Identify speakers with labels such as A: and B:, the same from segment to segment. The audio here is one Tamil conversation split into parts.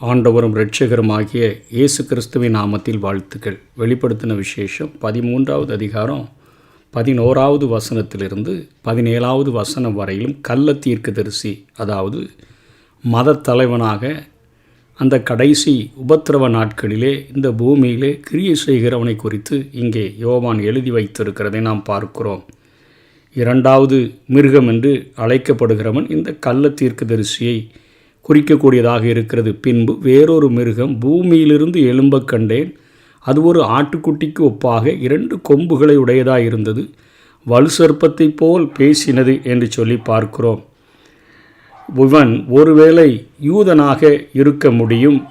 A: ஆண்டவரும் இரட்சகருமாகிய இயேசு கிறிஸ்துவின் நாமத்தில் வாழ்த்துக்கள். வெளிப்படுத்தின விசேஷம் பதிமூன்றாவது அதிகாரம் பதினோராவது வசனத்திலிருந்து பதினேழாவது வசனம் வரையிலும் கள்ள தீர்க்கதரிசி அதாவது மத தலைவனாக அந்த கடைசி உபத்திரவ நாட்களிலே இந்த பூமியிலே கிரியை செய்கிறவனை குறித்து இங்கே யோவான் எழுதி வைத்திருக்கிறதை நாம் பார்க்கிறோம். இரண்டாவது மிருகம் என்று அழைக்கப்படுகிறவன் இந்த கள்ள தீர்க்கதரிசியை குறிக்கக்கூடியதாக இருக்கிறது. பின்பு வேறொரு மிருகம் பூமியிலிருந்து எழும்பக் கண்டேன். அது ஒரு ஆட்டுக்குட்டிக்கு ஒப்பாக இரண்டு கொம்புகளை உடையதாக இருந்தது. வலு சர்ப்பத்தைப் போல் பேசினது என்று சொல்லி பார்க்கிறோம். இவன் ஒருவேளை யூதனாக இருக்க முடியும்.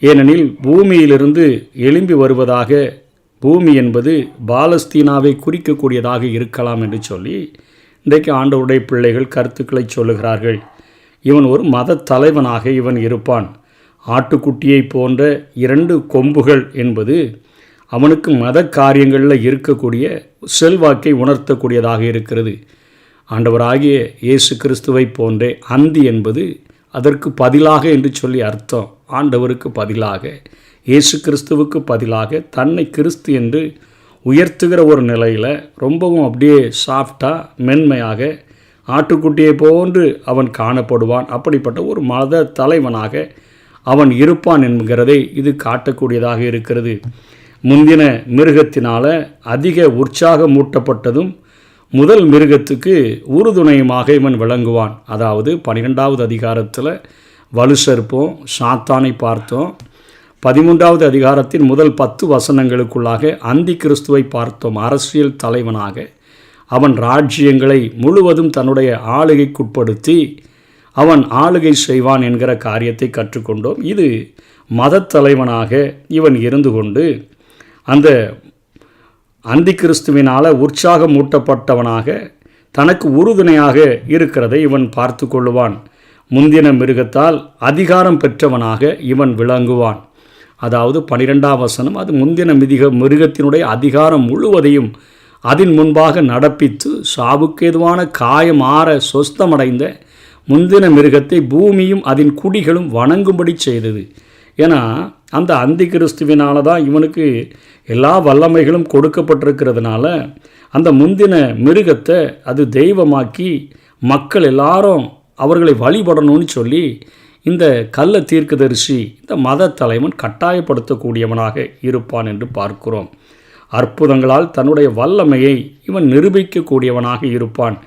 A: ஏனெனில் பூமியிலிருந்து எழும்பி வருவதாக பூமி என்பது பாலஸ்தீனாவை குறிக்கக்கூடியதாக இருக்கலாம் என்று சொல்லி இன்றைக்கு ஆண்டவருடைய பிள்ளைகள் கருத்துக்களை சொல்லுகிறார்கள். இவன் ஒரு மத தலைவனாக இவன் இருப்பான். ஆட்டுக்குட்டியை போன்ற இரண்டு கொம்புகள் என்பது அவனுக்கு மத காரியங்களில் இருக்கக்கூடிய செல்வாக்கை உணர்த்தக்கூடியதாக இருக்கிறது. ஆண்டவராகிய இயேசு கிறிஸ்துவை போன்றே அந்தி என்பது அதற்கு பதிலாக என்று சொல்லி அர்த்தம். ஆண்டவருக்கு பதிலாக இயேசு கிறிஸ்துவுக்கு பதிலாக தன்னை கிறிஸ்து என்று உயர்த்துகிற ஒரு நிலையில் ரொம்பவும் அப்படியே சாஃப்டாக மென்மையாக ஆட்டுக்குட்டியை போன்று அவன் காணப்படுவான். அப்படிப்பட்ட ஒரு மத தலைவனாக அவன் இருப்பான் என்கிறதை இது காட்டக்கூடியதாக இருக்கிறது. முந்தின மிருகத்தினால் அதிக உற்சாகம் மூட்டப்பட்டதும் முதல் மிருகத்துக்கு உறுதுணையுமாக இவன் விளங்குவான். அதாவது பன்னிரெண்டாவது அதிகாரத்தில் வலுசற்போம் சாத்தானை பார்த்தோம். பதிமூன்றாவது அதிகாரத்தின் முதல் பத்து வசனங்களுக்குள்ளாக அந்தி கிறிஸ்துவை பார்த்தோம். அரசியல் தலைவனாக. அவன் ராஜ்யங்களை முழுவதும் தன்னுடைய ஆளுகைக்குட்படுத்தி அவன் ஆளுகை செய்வான் என்கிற காரியத்தை கற்றுக்கொண்டோம். இது மதத்தலைவனாக இவன் இருந்து கொண்டு அந்த அந்தி கிறிஸ்துவினால் உற்சாகம் மூட்டப்பட்டவனாக தனக்கு உறுதுணையாக இருக்கிறதை இவன் பார்த்து கொள்ளுவான். முந்தின மிருகத்தால் அதிகாரம் பெற்றவனாக இவன் விளங்குவான். அதாவது பனிரெண்டாம் வசனம் அது முந்தின மிதிக மிருகத்தினுடைய அதிகாரம் முழுவதையும் அதன் முன்பாக நடப்பித்து சாவுக்கேதுவான காயம் ஆற சொஸ்தமடைந்த முந்தின மிருகத்தை பூமியும் அதன் குடிகளும் வணங்கும்படி செய்தது. ஏன்னா அந்த அந்தி கிறிஸ்துவினால தான் இவனுக்கு எல்லா வல்லமைகளும் கொடுக்கப்பட்டிருக்கிறதுனால அந்த முந்தின மிருகத்தை அது தெய்வமாக்கி மக்கள் எல்லாரும் அவர்களை வழிபடணும்னு சொல்லி இந்த கள்ள தீர்க்கதரிசி இந்த மத தலைவன் கட்டாயப்படுத்தக்கூடியவனாக இருப்பான் என்று பார்க்கிறோம். அற்புதங்களால் தன்னுடைய வல்லமையை இவன் நிரூபிக்கக்கூடியவனாக இருப்பான்.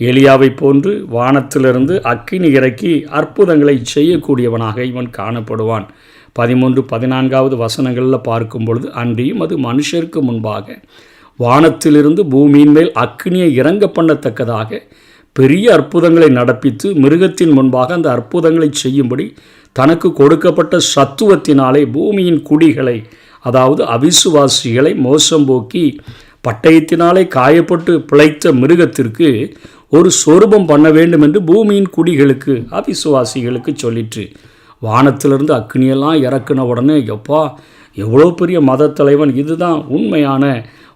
A: எலியாவை போன்று வானத்திலிருந்து அக்கினி இறக்கி அற்புதங்களை செய்யக்கூடியவனாக இவன் காணப்படுவான். பதிமூன்று பதினான்காவது வசனங்களில் பார்க்கும் பொழுது அன்றியும் அது மனுஷருக்கு முன்பாக வானத்திலிருந்து பூமியின் மேல் அக்னியை இறங்க பண்ணத்தக்கதாக பெரிய அற்புதங்களை நடப்பித்து மிருகத்தின் முன்பாக அந்த அற்புதங்களை செய்யும்படி தனக்கு கொடுக்கப்பட்ட சத்துவத்தினாலே பூமியின் குடிகளை அதாவது அவிசுவாசிகளை மோசம் போக்கி பட்டயத்தினாலே காயப்பட்டு பிழைத்த மிருகத்திற்கு ஒரு சொரூபம் பண்ண வேண்டும் என்று பூமியின் குடிகளுக்கு அவிசுவாசிகளுக்கு சொல்லிற்று. வானத்திலிருந்து அக்னியெல்லாம் இறக்குன உடனே எப்பா எவ்வளோ பெரிய மத தலைவன் இதுதான்? உண்மையான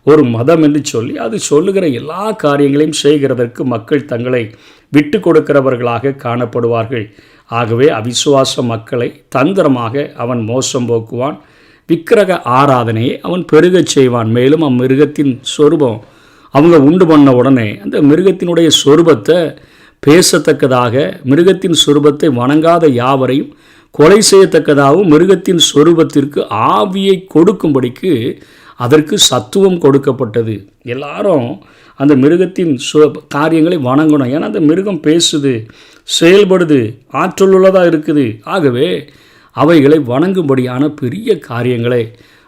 A: ஒரு மதம் என்று சொல்லி அது சொல்லுகிற எல்லா காரியங்களையும் செய்கிறதற்கு மக்கள் தங்களை விட்டு கொடுக்கிறவர்களாக காணப்படுவார்கள். ஆகவே அவிசுவாச மக்களை தந்திரமாக அவன் மோசம் போக்குவான். விக்கிரக ஆராதனையை அவன் பெருகச் செய்வான். மேலும் அம்மிருகத்தின் சொரூபம் அவங்க உண்டு பண்ண உடனே அந்த மிருகத்தினுடைய சொரூபத்தை பேசத்தக்கதாக மிருகத்தின் சொரூபத்தை வணங்காத யாவரையும் கொலை செய்யத்தக்கதாகவும் மிருகத்தின் சொரூபத்திற்கு ஆவியை கொடுக்கும்படிக்கு அதற்கு சத்துவம் கொடுக்கப்பட்டது. எல்லாரும் அந்த மிருகத்தின் சு காரியங்களை வணங்கணும். ஏன்னா அந்த மிருகம் பேசுது செயல்படுது ஆற்றலுள்ளதாக இருக்குது. ஆகவே அவைகளை வணங்கும்படியான பெரிய காரியங்களை.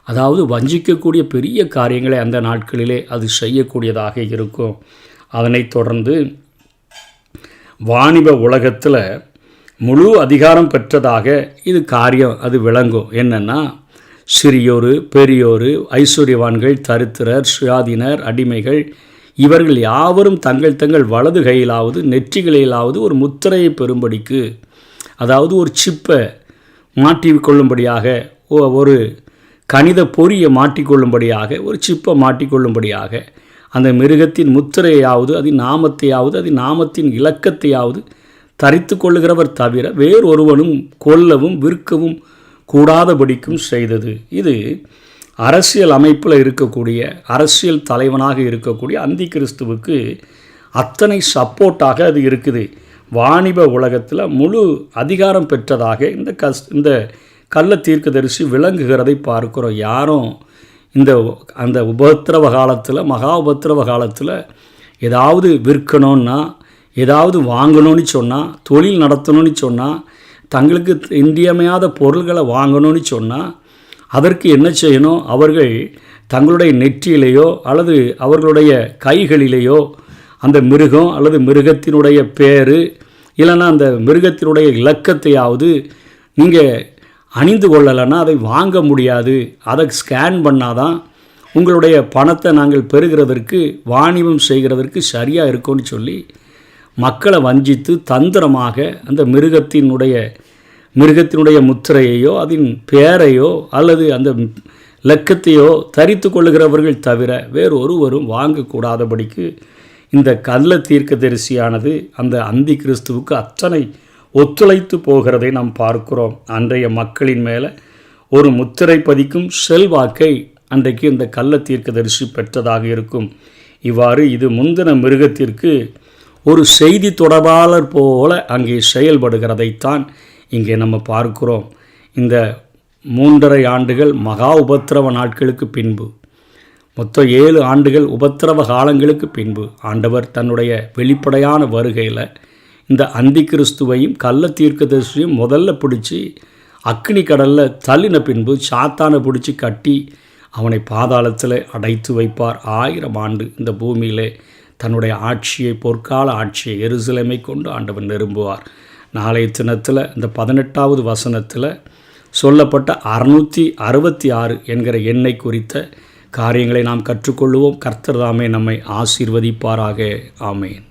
A: அதாவது வஞ்சிக்கக்கூடிய பெரிய காரியங்களை அந்த நாட்களிலே அது செய்யக்கூடியதாக இருக்கும். அதனைத் தொடர்ந்து வாணிப உலகத்தில் முழு அதிகாரம் பெற்றதாக இது காரியம் அது விளங்கும். என்னென்னா சிறியோர் பெரியோர் ஐஸ்வர்யவான்கள் தரித்திரர் சுயாதீனர் அடிமைகள் இவர்கள் யாவரும் தங்கள் தங்கள் வலது கையிலாவது நெற்றிகளிலாவது ஒரு முத்திரையை பெறும்படிக்கு அதாவது ஒரு சிப்பை மாட்டிக்கொள்ளும்படியாக ஒரு கணித பொறியை மாட்டிக்கொள்ளும்படியாக ஒரு சிப்பை மாட்டிக்கொள்ளும்படியாக அந்த மிருகத்தின் முத்திரையாவது அதன் நாமத்தையாவது அதன் நாமத்தின் இலக்கத்தையாவது தரித்து கொள்ளுகிறவர் தவிர வேறொருவனும் கொல்லவும் விற்கவும் கூடாதபடிக்கும் செய்தது. இது அரசியல் அமைப்பில் இருக்கக்கூடிய அரசியல் தலைவனாக இருக்கக்கூடிய அந்தி கிறிஸ்துவுக்கு அத்தனை சப்போர்ட்டாக அது இருக்குது. வாணிப உலகத்தில் முழு அதிகாரம் பெற்றதாக இந்த கஸ் இந்த கள்ள தீர்க்கதரிசி விளங்குகிறதை பார்க்கிறோம். யாரும் இந்த அந்த உபத்திரவ காலத்தில் மகா உபத்திரவ காலத்தில் ஏதாவது விற்கணும்னா ஏதாவது வாங்கணும்னு சொன்னால் தொழில் நடத்தணும்னு சொன்னால் தங்களுக்கு இன்றியமையாத பொருள்களை வாங்கணும்னு சொன்னால் அதற்கு என்ன செய்யணும்? அவர்கள் தங்களுடைய நெற்றியிலேயோ அல்லது அவர்களுடைய கைகளிலேயோ அந்த மிருகம் அல்லது மிருகத்தினுடைய பேர் இல்லைன்னா அந்த மிருகத்தினுடைய இலக்கத்தையாவது நீங்கள் அணிந்து கொள்ளலைன்னா அதை வாங்க முடியாது. அதை ஸ்கேன் பண்ணாதான் உங்களுடைய பணத்தை நாங்கள் பெறுகிறதற்கு வாணிபம் செய்கிறதற்கு சரியாக இருக்கும்னு சொல்லி மக்களை வஞ்சித்து தந்திரமாக அந்த மிருகத்தினுடைய மிருகத்தினுடைய முத்திரையையோ அதன் பேரையோ அல்லது அந்த லக்கத்தையோ தரித்து கொள்ளுகிறவர்கள் தவிர வேறு ஒருவரும் வாங்கக்கூடாதபடிக்கு இந்த கள்ள தீர்க்க தரிசியானது அந்த அந்தி கிறிஸ்துவுக்கு அத்தனை ஒத்துழைத்து போகிறதை நாம் பார்க்கிறோம். அன்றைய மக்களின் மேலே ஒரு முத்திரை பதிக்கும் செல்வாக்கை அன்றைக்கு இந்த கள்ள தீர்க்கதரிசி பெற்றதாக இருக்கும். இவ்வாறு இது முந்தின மிருகத்திற்கு ஒரு செய்தி தொடர்பாளர் போல அங்கே செயல்படுகிறதைத்தான் இங்கே நம்ம பார்க்கிறோம். இந்த மூன்றரை ஆண்டுகள் மகா உபத்திரவ நாட்களுக்கு பின்பு மொத்தம் ஏழு ஆண்டுகள் உபத்திரவ காலங்களுக்கு பின்பு ஆண்டவர் தன்னுடைய வெளிப்படையான வருகையில் இந்த அந்தி கிறிஸ்துவையும் கள்ள தீர்க்கதரிசியும் முதல்ல பிடிச்சி அக்னி கடலில் தள்ளின பின்பு சாத்தானை பிடிச்சி கட்டி அவனை பாதாளத்தில் அடைத்து வைப்பார். ஆயிரம் ஆண்டு இந்த பூமியிலே தன்னுடைய ஆட்சியை பொற்கால ஆட்சியை எருசலேமை கொண்டு ஆண்டவன் நிரும்புவார். நாளைய தினத்தில் இந்த பதினெட்டாவது வசனத்தில் சொல்லப்பட்ட அறுநூற்றி அறுபத்தி ஆறு என்கிற எண்ணை குறித்த காரியங்களை நாம் கற்றுக்கொள்வோம் கர்த்தர் தாமே நம்மை ஆசீர்வதிப்பாராக. ஆமேன்.